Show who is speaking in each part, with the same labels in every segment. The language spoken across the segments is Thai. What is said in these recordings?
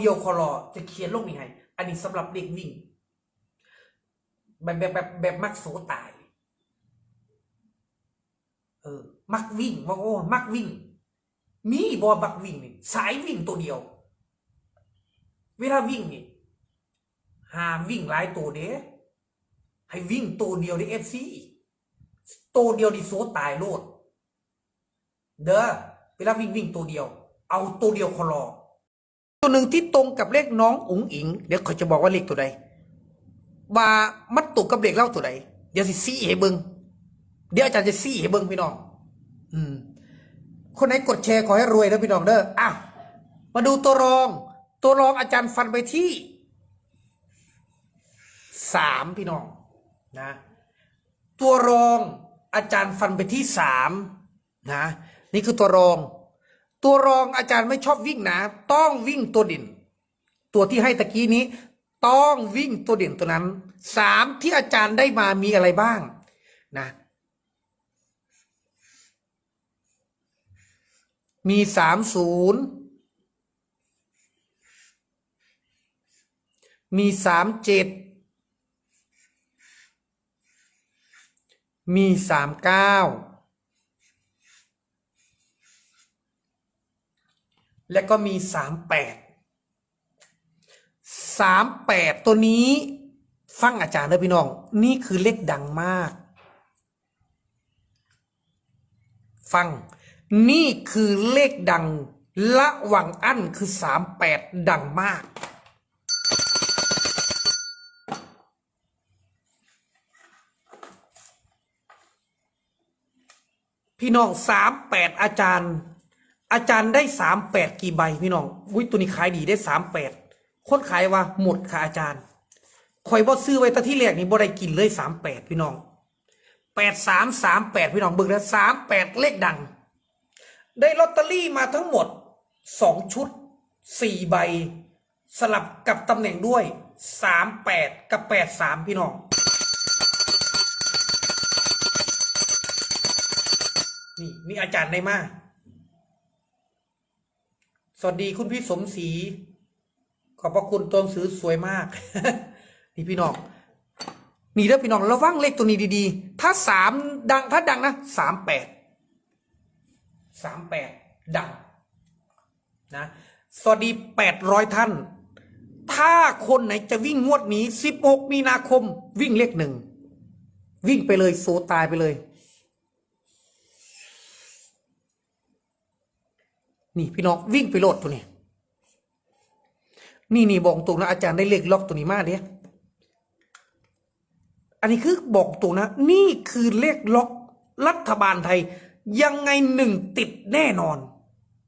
Speaker 1: เดียวคอรอจะเขียนลงนี่ให้ อันนี้สำหรับเด็กวิ่ง แบบแบบแบบแบบมักโสตาย เออ มักวิ่งว่าโอ้มักวิ่ง มีบอมักวิ่งนี่สายวิ่งตัวเดียว เวลาวิ่งนี่หามวิ่งหลายตัวเด้ให้วิ่งตัวเดียวในเอฟซีตัวเดียวดิโซตายโลด เด้อเวลาวิ่งวิ่งตัวเดียว เอาตัวเดียวคอรอ ตัวหนึ่งที่ตรงกับเลขน้องอุ๋งอิง เดี๋ยวเขาจะบอกว่าเลขตัวใดว่ามัดตุกกับเลขเล่าตัวใดเดี๋ยวสิซี่ให้เบิงเดี๋ยวอาจารย์จะซี่ให้เบิงพี่น้อง อืม คนไหนกดแชร์ขอให้รวยนะพี่น้องเด้ออะมาดูตัวรอง ตัวรองอาจารย์ฟันไปที่สามพี่น้องนะ ตัวรองอาจารย์ฟันไปที่สามนะ นี่คือตัวรอง ตัวรองอาจารย์ไม่ชอบวิ่งนะ ต้องวิ่งตัวเด่น ตัวที่ให้ตะกี้นี้ ต้องวิ่งตัวเด่นตัวนั้นสามที่อาจารย์ได้มามีอะไรบ้างนะ มีสามศูนย์มีสามเจ็ดมีสามเก้า และก็มีสามแปดสามแปดตัวนี้ ฟังอาจารย์เลยพี่น้อง นี่คือเลขดังมาก ฟัง นี่คือเลขดังละหวังอั้นคือสามแปดดังมากพี่น้องสามแปดอาจารย์ อาจารย์ได้สามแปดกี่ใบพี่น้องอุ้ยตัวนี้ขายดีได้สามแปดคนขายว่าหมดค่ะอาจารย์คอยบอซื้อไว้แตที่แรกนี่บ่ได้กินเลยสามแปดพี่น้องแปดสามสามแปดพี่น้องเบิ่งแล้วสามแปดเลขดัง ได้ลอตเตอรี่มาทั้งหมดสองชุดสี่ใบ สลับกับตำแหน่งด้วยสามแปดกับแปดสามพี่น้องนี่นี่อาจารย์ได้มา สวัสดีคุณพี่สมศรีขอบพระคุณตัวหนังสือสวยมาก นี่พี่น้องนี่เด้อพี่น้องระวังเลขตัวนี้ดีๆ ถ้าสามดังถ้าดังนะสามแปดสามแปดดังนะสวัสดีแปดร้อยท่าน ถ้าคนไหนจะวิ่งงวดนี้สิบหกมีนาคม วิ่งเลขหนึ่งวิ่งไปเลยโซตายไปเลย นี่พี่น้องวิ่งไปโลดตัวนี้นี่นี่บอกตรงนะอาจารย์ได้เลขล็อกตัวนี้มากเนี่ยอันนี้คือบอกตรงนะ นี่คือเลขล็อกรัฐบาลไทย ยังไงหนึ่งติดแน่นอน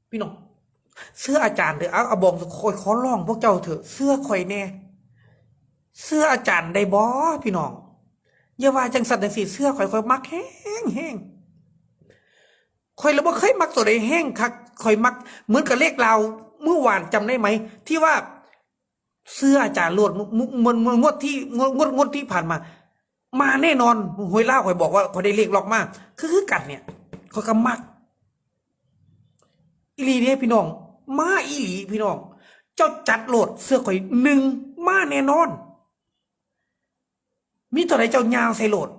Speaker 1: พี่น้องเสื้ออาจารย์เถอะเอาเอาบอกคอยขอร้องพวกเจ้าเถอะเสื้อคอยแน่ เสื้ออาจารย์ได้บอพี่น้องอย่าว่าจังสัตว์จังสีเสื้อคอยคอยมักแห้งแห้งคอยแล้วว่าเคยมักตัวใดแห้งคัก คอยมัก เหมือนกับเลขเราเมื่อวานจำได้ไหม ที่ว่าเสื้ออาจารย์ลวดมันมันงวดที่งวดงวดงวดที่ผ่านมา มาแน่นอนหวยเล่าคอยบอกว่าคอยได้เลขล็อกมากคือคือกันเนี่ยคอยก็มักอีลีเนี่ยพี่น้อง มาอีหลีพี่น้อง เจ้าจัดโหลดเสื้อข่อยหนึ่งมาแน่นอน มีตัวไหนเจ้ายาวใส่โหลด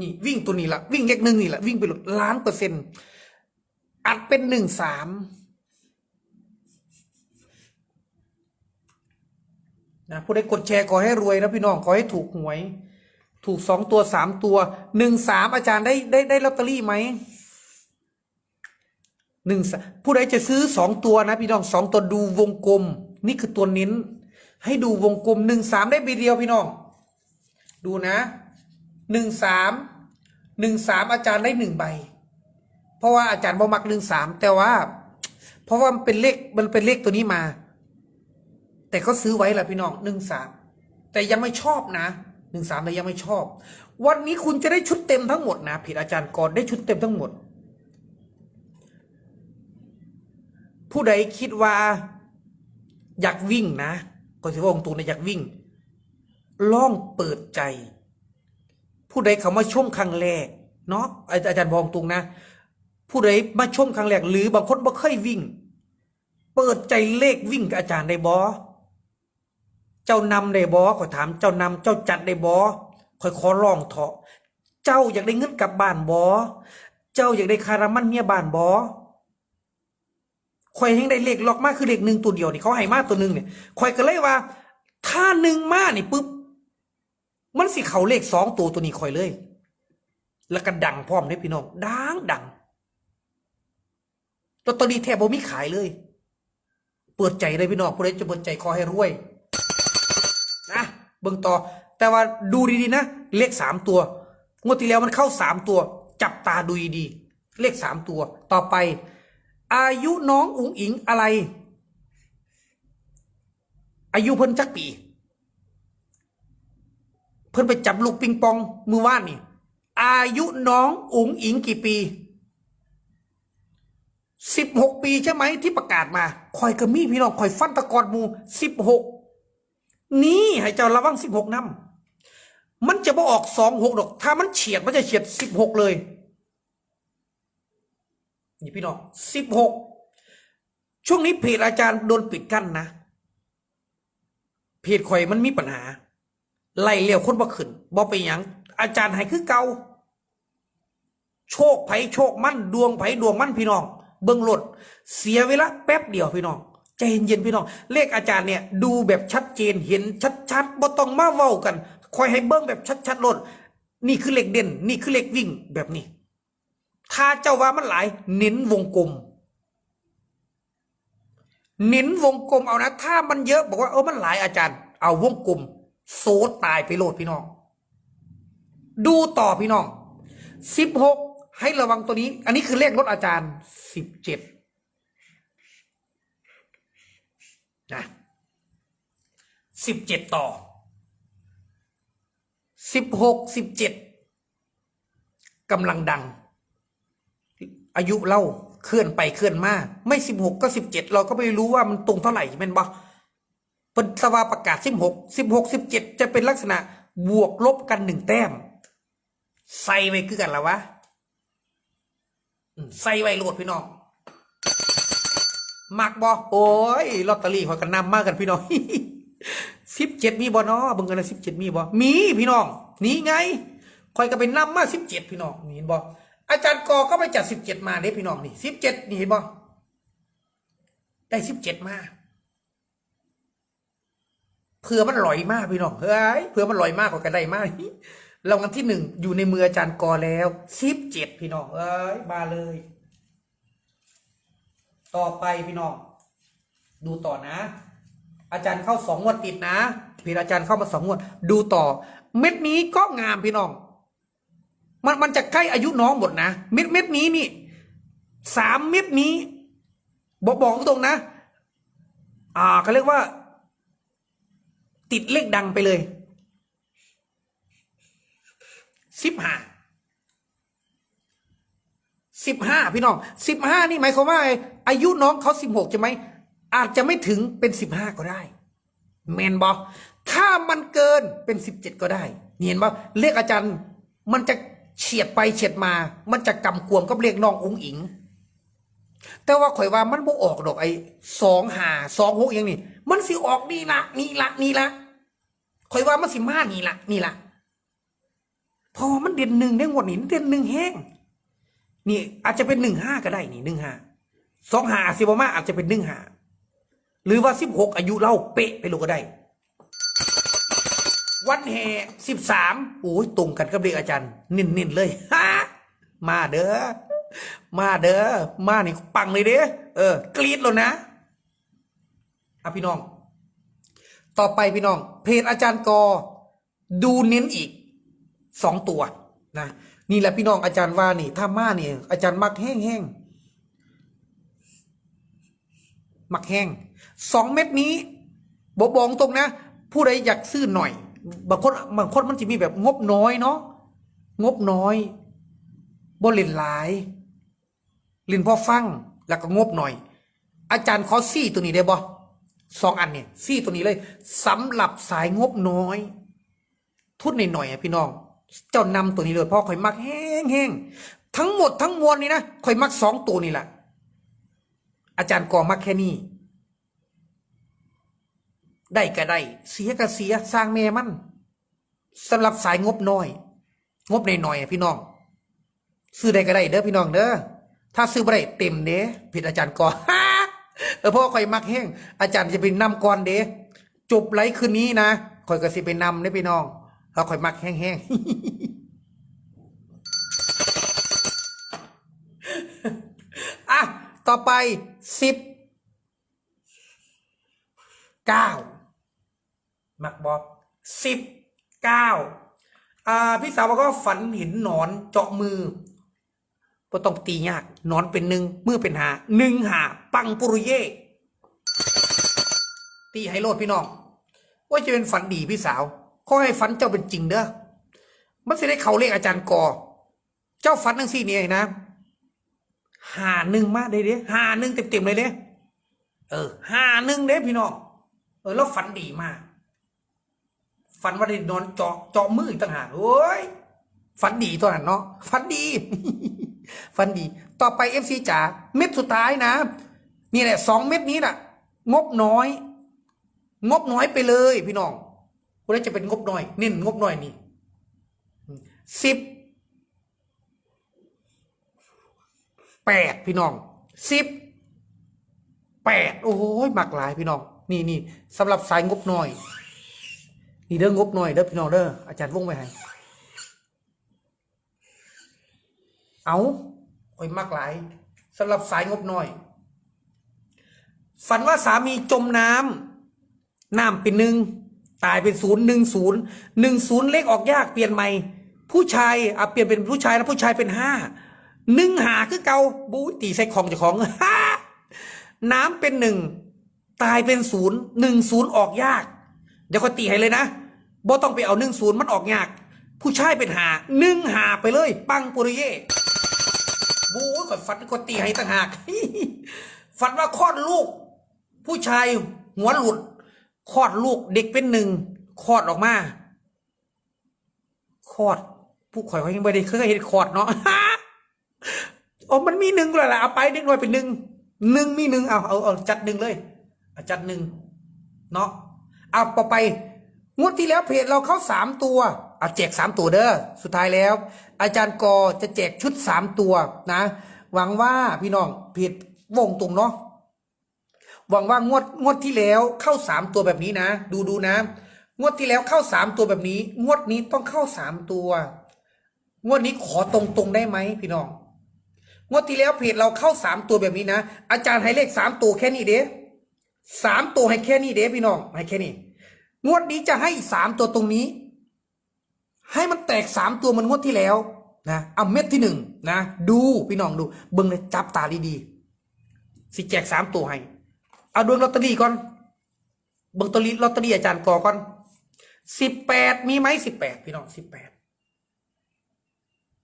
Speaker 1: นี่วิ่งตัวนี้ละวิ่งเลขหนึ่งนี่ละวิ่งไปโหลดล้านเปอร์เซ็นต์ อัดเป็นหนึ่งสามนะผู้ใดกดแชร์ขอให้รวยนะพี่น้องขอให้ถูกหวย ถูกสองตัวสามตัวหนึ่งสามอาจารย์ได้ได้ได้ลอตเตอรี่ไหมหนึ่งผู้ใดจะซื้อสองตัวนะพี่น้องสองตัวดูวงกลม นี่คือตัวเน้น ให้ดูวงกลมหนึ่งสามได้ใบเดียวพี่น้อง ดูนะหนึ่งสามหนึ่งสามอาจารย์ได้หนึ่งใบ ราะว่าอาจารย์บ่มักหนึ่งสามแต่ว่า เพราะว่ามันเป็นเลขมันเป็นเลขตัวนี้มา แต่เขาซื้อไว้แหละพี่น้องหนึ่งสามแต่ยังไม่ชอบนะหนึ่งสามแต่ยังไม่ชอบ วันนี้คุณจะได้ชุดเต็มทั้งหมดนะผิดอาจารย์ก่อนได้ชุดเต็มทั้งหมด ผู้ใดคิดว่า อยากวิ่งนะก็ถือว่าองค์ตูนอยากวิ่งล่องเปิดใจ ผู้ใดเขามาชมครั้งแรกเนาะอาจารย์บอกตรงนะ ผู้ใดมาชมครั้งแรกหรือบางคนบ่เคยวิ่ง เปิดใจเลขวิ่งกับอาจารย์ได้บ่เจ้านำได้บ่ขอยถามเจ้านำเจ้าจัดได้บ่ขอยขอร้องเถาะ เจ้าอยากได้เงินกลับบ้านบ่เจ้าอยากได้คารามันเมียบ้านบ่ข่อยเฮงได้เลขล็อกมากคือเลขหนึ่งตัวเดียวนี่เขาให้มากตัวหนึ่งเนี่ยข่อยก็เลยว่า ถ้าหนึ่งมากนี่ปุ๊บมันสิเขาเลขสองตัวตัวนี้ข่อยเลย แล้วก็ดังพร้อมเด้พี่น้องดังดัง ลอตเตอรี่แทบบ่มีขายเลย เปิดใจเลยพี่น้องผู้ใดจะเปิดใจขอให้รวยนะเบิ่งต่อ แต่ว่าดูดีๆนะ เลขสามตัว งวดที่แล้วมันเข้าสามตัว จับตาดูดีๆเลขสามตัว ต่อไป อายุน้องอุ๋งอิงอะไร อายุเพิ่นจักปี เพิ่นไปจับลูกปิงปองมือว่านนี่ อายุน้องอุ๋งอิงกี่ปี สิบหกปีใช่ไหมที่ประกาศมาคอยกระมี่พี่น้องคอยฟันตะกอนหมูสิบหกนี่ให้เจ้าระวังสิบหกน้ำมันจะบ่ออกสองหกดอก ถ้ามันเฉียดมันจะเฉียดสิบหกเลย นี่พี่น้องสิบหกช่วงนี้เพจอาจารย์โดนปิดกั้นนะเพจข่อยมันมีปัญหา ไล่เลี้ยวคนบ่ขึ้นบ่ไปหยังอาจารย์ให้คือเก่าโชคไผโชคมั่นดวงไผดวงมั่นพี่น้อง เบิ่งรถเสียเวลาแป๊บเดียวพี่น้องใจเย็นๆพี่น้อง เลขอาจารย์เนี่ยดูแบบชัดเจนเห็นชัดๆบ่ต้องมาเว้ากันคอยให้เบิ่งแบบชัดๆรถนี่คือเลขเด่น นี่คือเลขวิ่งแบบนี้ ถ้าเจ้าว่ามันหลายเน้นวงกลม เน้นวงกลมเอานะ ถ้ามันเยอะบอกว่าเออมันหลายอาจารย์ เอาวงกลม โซดตายไปโลดพี่น้อง ดูต่อพี่น้องสิบหก ให้ระวังตัวนี้ อันนี้คือเลขรถอาจารย์สิบเจ็ดนะสิบเจ็ดต่อสิบหกสิบเจ็ดกำลังดัง อายุเล่าเคลื่อนไปเคลื่อนมา ไม่สิบหกก็สิบเจ็ดเราก็ไม่รู้ว่ามันตรงเท่าไหร่เป็นบ่เป็นสวาประกาศสิบหกสิบหกสิบเจ็ดจะเป็นลักษณะบวกลบกันหนึ่งแต้ม ใส่ไว้คือกันแล้ววะ ใส่ไว้โหลดพี่น้องมักบอโอ้ยลอตเตอรี่คอยกันนำมากกันพี่น้องสิบเจ็ดมีบอเนาะบิ่งกันนะสิบเจ็ดมีบอมีพี่น้องนี่ไงคอยก็ไปนำมาสิบเจ็ดพี่น้องนี่เห็นบออาจารย์กอก็ไปจัดสิบเจ็ดมาเด้พี่น้องนี่สิบเจ็ดนี่เห็นบอได้สิบเจ็ดมาเผื่อมันลอยมากพี่น้องเฮ้ยเผื่อมันลอยมากกว่ากันได้มาก รางวัลที่หนึ่งอยู่ในมืออาจารย์กอแล้วสิบเจ็ดพี่น้อง เอ้ยมาเลย ต่อไปพี่น้อง ดูต่อนะ อาจารย์เข้าสองงวดติดนะเพจอาจารย์เข้ามาสองงวด ดูต่อ เม็ดนี้ก็งามพี่น้อง มันมันจะใกล้อายุน้องหมดนะเม็ดเม็ดนี้นี่สามเม็ดนี้ บอกบอกตรงนะ อ่าเขาเรียกว่า ติดเลขดังไปเลย สิบห้าสิบห้าพี่น้องสิบห้านี่หมายความว่า อายุน้องเขาสิบหกใช่ไหมอาจจะไม่ถึงเป็นสิบห้าก็ได้แมนบอกถ้ามันเกินเป็นสิบเจ็ดก็ได้เห็นบ่เลขอาจารย์มันจะเฉียดไปเฉียดมา มันจะกำกวมกับเลขน้ององอิง แต่ว่าข่อยว่ามันบ่ออกดอกไอ้สองหาสองหกอย่างนี้มันสิออกนี่ละนี่ละนี่ละข่อยว่ามันสิมานี่ละนี่ละ เพอมันเด่นหนึ่งได้หมดนี่เด่นหนึ่งแห้งนี่ อาจจะเป็นหนึ่งห้าก็ได้นี่หนึ่งห้าสองห้าสิบมาอาจจะเป็นหนึ่งห้าหรือว่าสิบหกอายุเล่าเป๊ะไปลูกก็ได้ วันแห่สิบสามโอ้ยตรงกันกับเด็กอาจารย์เน้นๆเลยฮะมาเด้อมาเด้อมานี่ปังเลยเด้อเออกรี๊ดเลยนะอะพี่น้อง ต่อไปพี่น้อง เพจอาจารย์กอ ดูเน้นอีก สองตัวนะนี่แหละพี่น้องอาจารย์ว่านี่ ถ้ามาเนี่ยอาจารย์มักแห้งแห้งมักแห้งสองเม็ดนี้บอกบอกตรงนะ ผู้ใดอยากซื้อหน่อยบางคนบางคนมันจะมีแบบงบน้อยเนาะงบน้อยบ่เล่นหลายเล่นพ่อฟังแล้วก็งบหน่อย อาจารย์ขอซี่ตัวนี้ได้บ่สองอันเนี่ยซี่ตัวนี้เลยสำหรับสายงบน้อย ทุนหน่อยๆอะพี่น้อง เจ้านำตัวนี้เลยพราะข่อยมักแห้งแห้งทั้งหมดทั้งมวลนี่นะข่อยมักสองตัวนี่แหละอาจารย์กอมักแค่นี้ ได้ก็ได้ เสียก็เสียสร้างแม่มันสำหรับสายงบน้อย งบหน่อยพี่น้อง ซื้อได้ก็ได้เด้อพี่น้องเด้อถ้าซื้อบ่ได้เต็มเด้ผิดอาจารย์กอเออเพราะว่าข่อยมักแห้งอาจารย์จะเป็นนำก่อนเด้จบไลฟ์คืนนี้นะข่อยก็สิไปนำเด้พี่น้อง แล้วข่อยมักแห้งๆอะ ต่อไปสิบเก้ามักบอกสิบเก้าอ่า พี่สาวบอกว่าฝันเห็นหนอนเจาะมือก็ต้องตียากหนอนเป็นหนึ่งมือเป็นหาหนึ่งหาปังปุรุเย่ตีให้โลดพี่น้อง ว่าจะเป็นฝันดีพี่สาว เขอให้ฝันเจ้าเป็นจริงเด้อมันจะได้เขาเลขอาจารย์กอ เจ้าฝันทั้งสี่นี่นะหาหนึ่งมาได้เด้หาหนึ่งเต็มๆเลยเด้เออหาหนึ่งเด้พี่น้องเออแล้วฝันดีมากฝันว่าได้นอนเจาะเจาะมืออีกต่างหากโอ้ยฝันดีตัวนั้นเนาะฝันดีฝันดี ต่อไปเอฟซีจ๋าเม็ดสุดท้ายนะ นี่แหละสองเม็ดนี้น่ะ งบน้อย งบน้อยไปเลยพี่น้อง คุณจะเป็นงบหน้อย เน้นงบหน้อยนี่สิบแปดพี่น้องสิบแปดโอ้ยหมักหลายพี่น้อง นี่นี่สำหรับสายงบหน้อย นี่เด้องบหน้อยเด้อพี่น้องเด้ออาจารย์วงไปให้เอาโอ้ยมากหลายสำหรับสายงบหน้อย ฝันว่าสามีจมน้ำน้ำเป็นหนึ่ง ตายเป็นศูนย์หนึ่งศูนย์หนึ่งศูนย์เลขออกยากเปลี่ยนใหม่ ผู้ชายอะเปลี่ยนเป็นผู้ชายแล้วผู้ชายเป็นห้าหนึ่งหาคือเกาบู๊ตีใส่ของเจ้าของฮ่าน้ำเป็นหนึ่งตายเป็นศูนย์หนึ่งศูนย์ออกยาก เดี๋ยวก็ตีให้เลยนะบ่ต้องไปเอาหนึ่งศูนย์มันออกยาก ผู้ชายเป็นหาหนึ่งหาไปเลย ปังปุริเย่บู๊ก่อนฟันก็ตีให้ต่างหากฝันว่าคลอดลูก ผู้ชายหัวหลุด คลอดลูกเด็กเป็นหนึ่งคลอดออกมาคลอด ผู้ข่อยเขายังไม่ได้เคยเห็นคลอดเนาะโอ้มันมีหนึ่งก็แหละเอาไปเด็กน้อยเป็นหนึ่งหนึ่งมีหนึ่งเอาเอาเอาจัดหนึ่งเลยเจัดหนึ่งเนาะเอาต่อไปงวดที่แล้วเพจเราเข้าสามตัวเอาแจกสามตัวเด้อสุดท้ายแล้ว อาจารย์กอจะแจกชุดสามตัวนะ หวังว่าพี่น้องเพจวงตรงเนาะ หวังว่างวดงวดที่แล้วเข้าสามตัวแบบนี้นะ ดูดูนะ งวดที่แล้วเข้าสามตัวแบบนี้ งวดนี้ต้องเข้าสามตัว งวดนี้ขอตรงๆได้ไหมพี่น้อง งวดที่แล้วเพจเราเข้าสามตัวแบบนี้นะ อาจารย์ให้เลขสามตัวแค่นี้เด้สามตัวให้แค่นี้เด้พี่น้องให้แค่นี้ งวดนี้จะให้สามตัวตรงนี้ ให้มันแตกสามตัวมันงวดที่แล้วนะเอาเม็ดที่หนึ่งนะ ดูพี่น้องดูเบิ้งเลยจับตาดีๆสิแจกสามตัวให้ เอาดวงลอตเตอรี่ก่อนเบิงตัวลีลอตเตอรี่อาจารย์กอก่อนสิบแปดมีไหมสิบแปดพี่น้องสิบแปด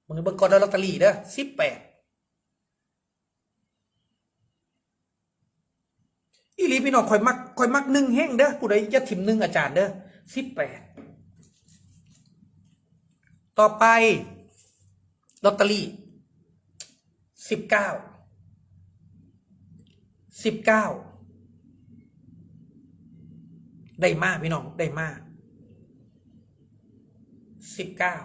Speaker 1: มึงเบิ้งก่อนเด้อลอตเตอรี่เด้อสิบแปดอีลีพี่น้องคอยมักคอยมักหนึ่งแห้งเด้อผู้ใดจะถิ่มหนึ่งอาจารย์เด้อสิบแปดต่อไปลอตเตอรี่สิบเก้าสิบเก้า ได้มากพี่น้องได้มากสิบเก้า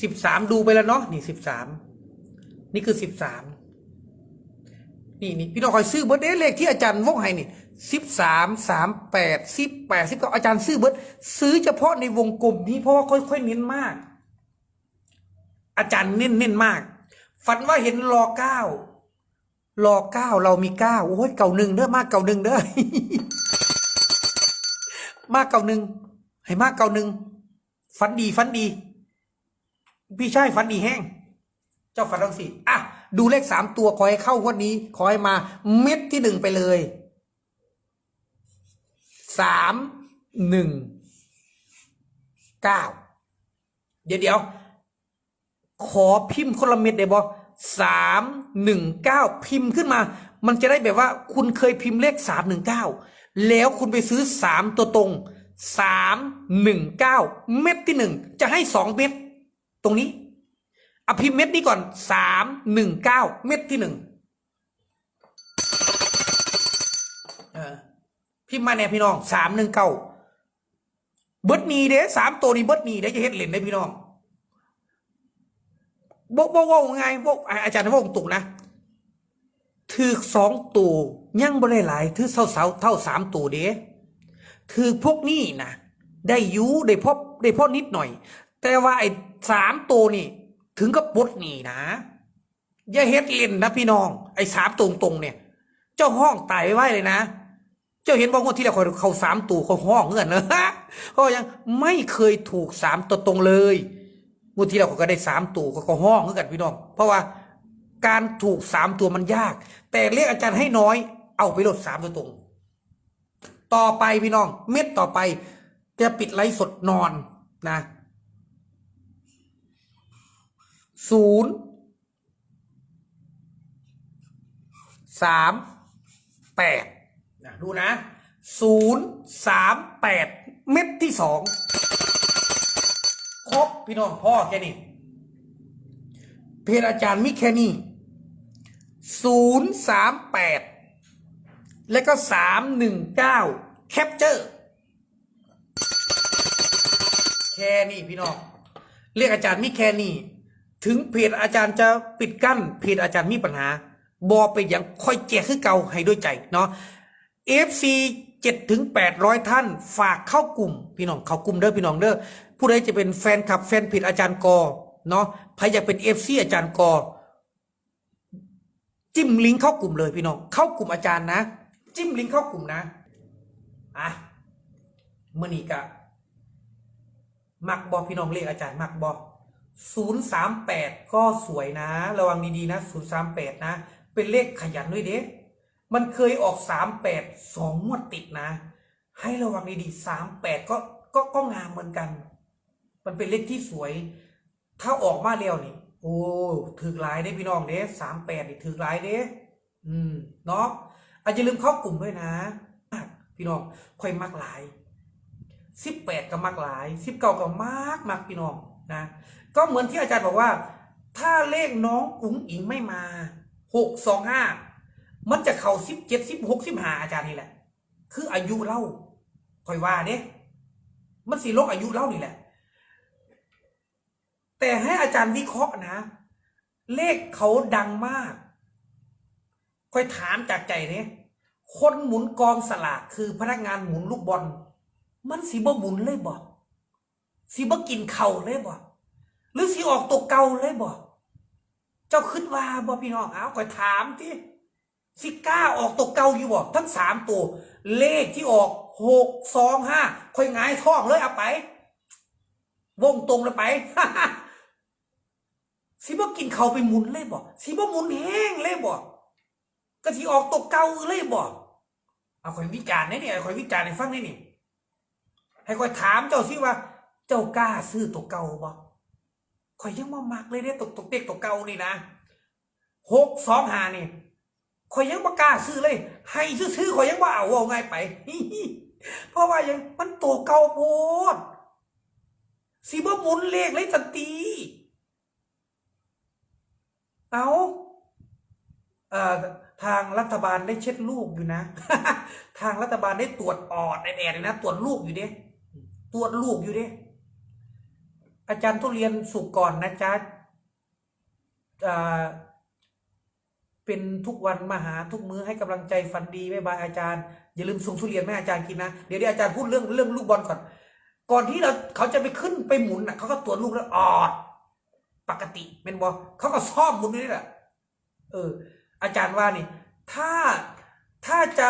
Speaker 1: สิบสามดูไปแล้วเนาะนี่สิบสามนี่คือสิบสามนี่นี่พี่น้องคอยซื้อเบิร์ดเลขที่อาจารย์วงให้นี่สิบสามสามแปดสิบแปดสิบเก้าอาจารย์ซื้อเบิร์ดซื้อเฉพาะในวงกลมนี้เพราะว่าค่อยๆเน้นมาก อาจารย์เน้นเน้นมาก ฝันว่าเห็นรอเก้า รอเก้าเรามีเก้าโอ้ยเก่าหนึ่งเด้อมากเก่าหนึ่งเด้อมากเก่าหนึ่งให้มากเก่าหนึ่งฝันดีฝันดี พี่ชายฝันดีแห้ง เจ้าฝันทั้งสีอะดูเลขสามตัวขอให้เข้างวันนี้ ขอให้มาเม็ดที่หนึ่งไปเลยสามหนึ่งเก้าเดี๋ยวเดี๋ยวขอพิมพ์คนละเม็ดได้บ่ สามหนึ่งเก้าพิมพ์ขึ้นมา มันจะได้แบบว่าคุณเคยพิมพ์เลขสามหนึ่งเก้าแล้วคุณไปซื้อสามตัวตรงสามหนึ่งเก้าเม็ดที่หนึ่งจะให้สองเม็ดตรงนี้อภิมพ์เม็ดนี้ก่อนสามหนึ่งเก้าเม็ดที่หนึ่งพิมพ์มาเนี่ยพี่น้องสามหนึ่งเก้าเบิดหนีเด้สามตัวนี้เบิดหนีเด้จะเฮ็ดเหรียญได้พี่น้อง บอกบอกว่าไงบอกอาจารย์บอกตุกนะถือสองตัวยังบ่ได้หลายถือเท่าเสาเท่าสามตัวเด้ถือพวกนี้นะได้ยูได้พบได้พอนิดหน่อย แต่ว่าไอ้สามตัวนี่ ถึงกับปดหนีนะ อย่าเฮ็ดเล่นนะพี่น้อง ไอ้สามตรงตรงเนี่ย เจ้าห้องตายไว้เลยนะ เจ้าเห็นบอกว่าที่เราเขาสามตัวเขาห้องเงื่อนเนอะเขายังไม่เคยถูกสามตัวตรงเลย งวดที่เราก็ได้สามตัวเขาก็ห้องเงื่อนกันพี่น้อง เพราะว่าการถูกสามตัวมันยาก แต่เรียกอาจารย์ให้น้อย เอาไปลดสามตัวตรง ต่อไปพี่น้อง เม็ดต่อไป จะปิดไลฟ์สดนอนนะศูนย์สามแปดนะดูนะศูนย์สามแปดเม็ดที่สอง บพี่น้องพ่อแค่นี้เพจอาจารย์มิแค่นี้ศูนย์สามแปดแล้วก็สามหนึ่งเก้าแคปเจอร์แค่นี้พี่น้องเรียกอาจารย์มิแค่นี้ถึงเพจอาจารย์จะปิดกั้นเพจอาจารย์มีปัญหาบอไปอย่างค่อยแจกคือเก่าให้ด้วยใจเนาะ FC เจ็ดถึงแปดร้อยท่านฝากเข้ากลุ่ม พี่น้องเข้ากลุ่มเด้อพี่น้องเด้อ ผู้ใดจะเป็นแฟนคลับแฟนเพจอาจารย์กอเนาะใครอยากเป็น FC อาจารย์กอจิ้มลิงก์เข้ากลุ่มเลยพี่น้องเข้ากลุ่มอาจารย์นะ จิ้มลิงก์เข้ากลุ่มนะอะเมื่อนี้กะมักบอพี่น้องเลขอาจารย์มักบอศูนย์สามแปดก็สวยนะ ระวังดีๆนะศูนย์สามแปดนะ เป็นเลขขยันด้วยเด้มันเคยออกสามแปดสองงวดติดนะ ให้ระวังดีๆสามแปดก็ก็ก็งามเหมือนกัน มันเป็นเลขที่สวย ถ้าออกมาเร็วนี่ โอ้ถือหลายได้พี่น้องเด้สามแปดนี่ถือหลายเด้อืมเนาะอาจจะลืมเข้ากลุ่มด้วยนะพี่น้องค่อยมักหลายสิบแปดก็มักหลายสิบเก้าก็มากมากพี่น้องนะก็เหมือนที่อาจารย์บอกว่า ถ้าเลขน้องอุ๋งอิงไม่มาหกสองห้ามันจะเข่าสิบเจ็ดสิบหกสิบห้าอาจารย์นี่แหละ คืออายุเล่าคอยว่าเด้มันสีลกอายุเล่านี่แหละ แต่ให้อาจารย์วิเคราะห์นะ เลขเขาดังมากค่อยถามจากใจเนี่ยคนหมุนกองสลากคือพนักงานหมุนลูกบอล มันสีบ่หมุนเลยบ่สีบ่กินเข่าเลยบ่หรือสีออกตัวเกาเลยบ่เจ้าคิดว่าบ่พี่น้องเอาก็ถามที่สิกล้าออกตัวเกาอยู่บ่ทั้งสามตัว เลขที่ออกหกสองห้าค่อยงายท้องเลยเอาไป วงตรงเลยไป สิบ่กินเขาไปหมุนเลยบ่สิบ่หมุนแห้งเลยบ่ก็สิออกตัวเกาเลยบ่เอาคอยวิจารณ์เนี่ยค่อยวิจารณ์ให้ฟังนี่นี่ให้คอยถามเจ้าสิว่า เจ้ากล้าซื้อตัวเกาบ่คอยยังมามักเลยเนี่ยตกตกเด็กตัวเกานี่นะหกสองหานี่คอยยังบ่กล้าซื้อเลย ให้ซื้อคอยยังบ่เอาเอาไงไปเพราะว่ายังมันตัวเก่าโพดสิบ่หมุนเลขเลยทันที เอาเอ่อทางรัฐบาลได้เช็ดลูกอยู่นะ ทางรัฐบาลได้ตรวจออดแอดๆเลยนะ ตรวจลูกอยู่เด้ตรวจลูกอยู่เด้อาจารย์ทุเรียนสุกก่อนนะจ๊ะเป็นทุกวันมาหาทุกมื้อให้กำลังใจฟันดีบ๊ายบายอาจารย์ อย่าลืมส่งทุเรียนให้อาจารย์กินนะเดี๋ยวเดี๋ยวอาจารย์พูดเรื่องเรื่องลูกบอลก่อน ก่อนที่เราเขาจะไปขึ้นไปหมุนน่ะเขาก็ตรวจลูกแล้วออด ปกติเป็นบอเขาก็ซ่อมหมุนนี่แหละเออ อาจารย์ว่านี่ ถ้าถ้าจะ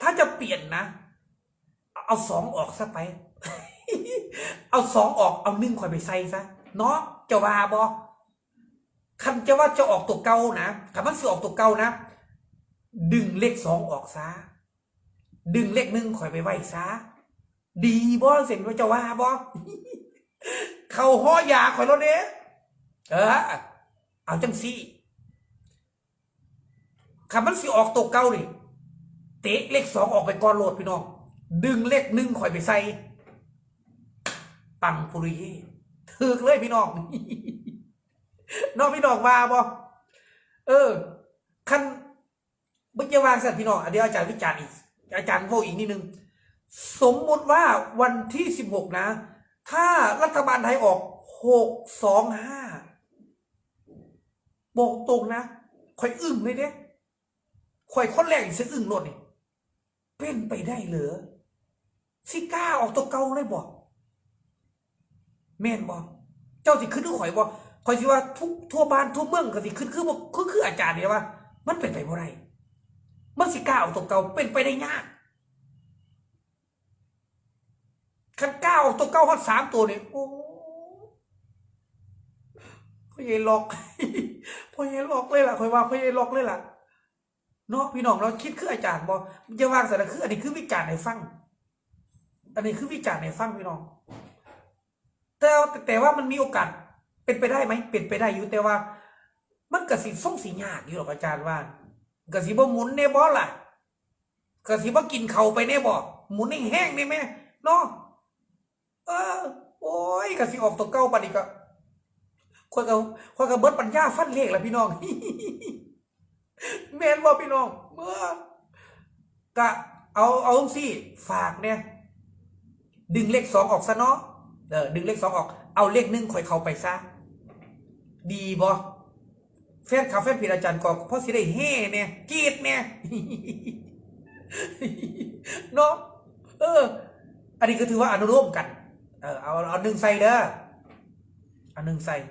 Speaker 1: ถ้าจะเปลี่ยนนะ เอาสองออกซะไป เอาสองออกเอาหนึ่งคอยไปใส่ซะเนาะจะว่าบอคันจะว่าจะออกตัวเก่านะคันมันสิอออกตัวเก่านะดึงเลขสองออกซะดึงเลขหนึ่งคอยไปไหวซะดีบอเสร็จว่าจะว่าบอเขาห่อยาคอยรถเด้ เออ เอาจังซี่คันมันสิออกตัวเก่านี่เตะเลขสองออกไปก่อนโหลดพี่น้อง ดึงเลขหนึ่งคอยไปใส่ ปังปุริเยถึกเลยพี่น้องน้องพี่น้องมาบ่เออคันเมื่อกี้วางสัตว์พี่น้องอันเดียวอาจารย์วิจารณ์อีก อาจารย์โพอีกนิดนึง สมมุติว่าวันที่สิบหกนะ ถ้ารัฐบาลไทยออกหกสองห้า บอกตรงนะคอยอึ้งเลยเด้คอยคนแรกอีกสิอึ้งโลดนี่เป็นไปได้เหรอสิกล้าออกตัวเก่าเลยบอกแม่นบอกเจ้าสิขึ้นด้วยข่อยบอกข่อยสิว่าทุกทั่วบ้านทั่วเมืองก็สิขึ้นคือบอกคือคืออาจารย์เนี่ยว่า มันเป็นไปบ่ได้มันสิกล้าออกตัวเก่าเป็นไปได้ยากคันเก้าตัวเก้าฮอดสามตัวเนี่ยโอ้พ่อใหญ่ล็อก พ่อใหญ่ล็อกเลยล่ะคอยว่าพ่อใหญ่ล็อกเลยล่ะเนาะพี่น้องเราคิดคืออาจารย์บอกจะวางสารคือ อันนี้คือวิจารณ์ให้ฟัง อันนี้คือวิจารณ์ให้ฟังพี่น้อง แต่แต่ว่ามันมีโอกาสเป็นไปได้ไหมเป็นไปได้อยู่แต่ว่า มันกระสิส่งสียากอยู่หรอกอาจารย์ว่ากระสิบ่หมุนแน่บ่ล่ะกระสิบ่กินเข่าไปแน่บ่หมุนแห้งๆนี่แม่เนาะเออ โอ้ยกะสิออกตัวเก้าปัดอี กอะคนกับคนกับเบิร์ดปัญญาฟันเลขแหละพี่น้อง แมนบ่พี่น้องเมื่อกะเอาเอาสิฝากเนี่ยดึงเลขสองออกซะเนาะเออดึงเลขสองออก เอาเลขหนึ่งข่อยเข้าไปซะดีบ่แฟนคาแฟนพีอาจารย์ก็เพราะสิได้เฮ่เนี่ยกรีดเนี่ยเนาะเออ อันนี้ก็ถือว่าอนุโลมกัน เออเอาเอาหนึ่งใส่เด้อเอาหนึ่งใส่